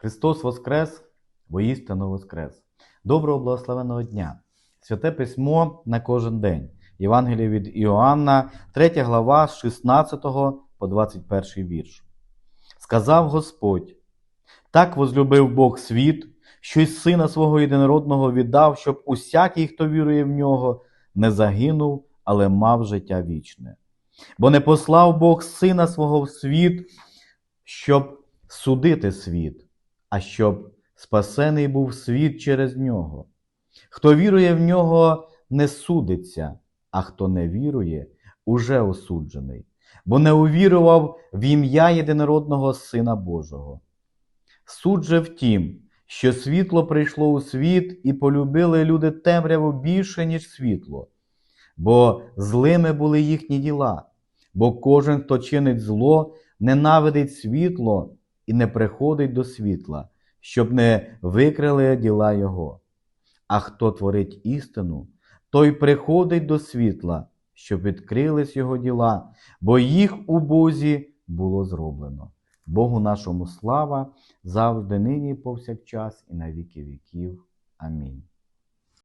Христос Воскрес, воістину Воскрес. Доброго благословеного дня! Святе письмо на кожен день. Євангеліє від Іоанна, 3 глава з 16 по 21 вірш. Сказав Господь: так возлюбив Бог світ, що й сина свого єдинородного віддав, щоб усякий, хто вірує в нього, не загинув, але мав життя вічне. Бо не послав Бог сина свого в світ, щоб судити світ, а щоб спасений був світ через нього. Хто вірує в нього, не судиться, а хто не вірує, уже осуджений, бо не увірував в ім'я єдинородного Сина Божого. Суд же в тім, що світло прийшло у світ, і полюбили люди темряву більше, ніж світло, бо злими були їхні діла, бо кожен, хто чинить зло, ненавидить світло і не приходить до світла, щоб не викрили діла його. А хто творить істину, той приходить до світла, щоб відкрились його діла, бо їх у Бозі було зроблено. Богу нашому слава завжди нині повсякчас і на віки віків. Амінь.